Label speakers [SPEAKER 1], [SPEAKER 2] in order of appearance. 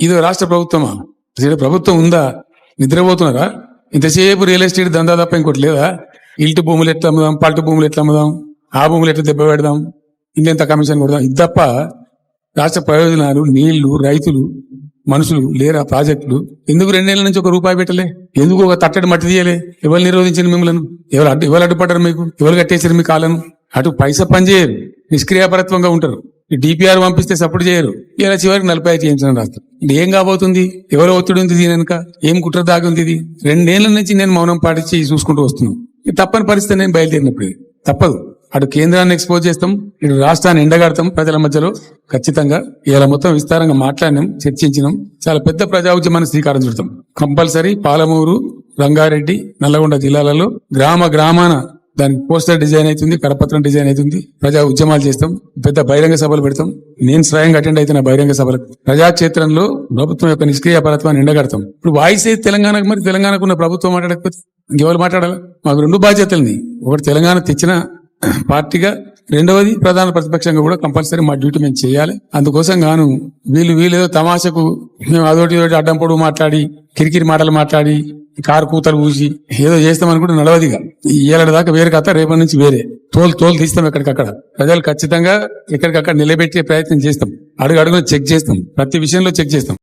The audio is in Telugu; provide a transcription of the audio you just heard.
[SPEAKER 1] ఇది రాష్ట్ర ప్రభుత్వమా? ప్రభుత్వం ఉందా? నిద్రపోతున్నారా? ఇంతసేపు రియల్ ఎస్టేట్ దందా తప్ప ఇంకోటి లేదా? ఇల్టు భూములు ఎట్లా అమ్ముదాం? పల్టు భూములు ఎట్లా అమ్ముదాం? ఆ భూములు ఎట్లా దెబ్బ పెడదాం? ఇంకెంత కమిషన్ కొడదాం? ఇది తప్ప రాష్ట్ర ప్రయోజనాలు నీళ్ళు రైతులు మనుషులు లేరా ప్రాజెక్టులు? ఎందుకు రెండేళ్ళ నుంచి ఒక రూపాయి పెట్టలే? ఎందుకు ఒక తట్టడి మట్టి తీయలే? ఎవరు నిరోధించిన మిమ్మల్ని? ఎవరు అడ్డు ఎవరు అడ్డుపడ్డారు మీకు? ఎవరు కట్టేసారు మీ కాలను అటు పైసా పని చేయరు నిష్క్రియాపరత్వంగా ఉంటారు. డిపిఆర్ పంపిస్తే సపోర్ట్ చేయరు. ఇలా చివరికి నలభై ఐదు చేయించడం రాస్తారు. ఇది ఏం కాబోతుంది? ఎవరు ఒత్తిడి ఉంది దీని వెనుక? ఏం కుట్ర దాగుంది ఉంది ఇది? రెండేళ్ళ నుంచి నేను మౌనం పాటించి చూసుకుంటూ వస్తున్నాను. తప్పని పరిస్థితి నేను బయలుదేరినప్పుడు. ఇది. తప్పదు. అటు కేంద్రాన్ని ఎక్స్పోజ్ చేస్తాం ఇటు రాష్ట్రాన్ని ఎండగడతాం ప్రజల మధ్యలో ఖచ్చితంగా ఇలా మొత్తం విస్తారంగా మాట్లాడినాం చర్చించినాం. చాలా పెద్ద ప్రజా ఉద్యమాన్ని శ్రీకారం చుడతాం. కంపల్సరీ పాలమూరు రంగారెడ్డి నల్లగొండ జిల్లాలలో గ్రామ గ్రామాన దాని పోస్టర్ డిజైన్ అవుతుంది కరపత్రం డిజైన్ అవుతుంది. ప్రజా ఉద్యమాలు చేస్తాం పెద్ద బహిరంగ సభలు పెడతాం. నేను స్వయంగా అటెండ్ అవుతున్న బహిరంగ సభలకు ప్రజాక్షేత్రంలో ప్రభుత్వం యొక్క నిష్క్రియ పరత్వాన్ని ఎండగడతాం ఇప్పుడు వాయిస్ అయితే తెలంగాణకు మరి? తెలంగాణకు ఉన్న ప్రభుత్వం మాట్లాడకపోతే ఇంకెవరు మాట్లాడాలి? మాకు రెండు బాధ్యతలని ఒకటి తెలంగాణ తెచ్చిన పార్టీగా రెండవది ప్రధాన ప్రతిపక్షంగా కూడా కంపల్సరీ మా డ్యూటీ మేము చేయాలి. అందుకోసం గాను వీళ్ళు వీళ్ళు తమాషకు మేము అదోటి అడ్డం పొడుగు మాట్లాడి కిరికిరి మాటలు మాట్లాడి కారు కూతలు పూసి ఏదో చేస్తాం అనుకుంటే నడవదిగా ఏళ్ళ దాకా వేరే కథ రేపటి నుంచి వేరే. తోలు తోలు తీస్తాం ఎక్కడికక్కడ. ప్రజలు ఖచ్చితంగా ఎక్కడికక్కడ నిలబెట్టే ప్రయత్నం చేస్తాం. అడుగు అడుగున చెక్ చేస్తాం. ప్రతి విషయంలో చెక్ చేస్తాం.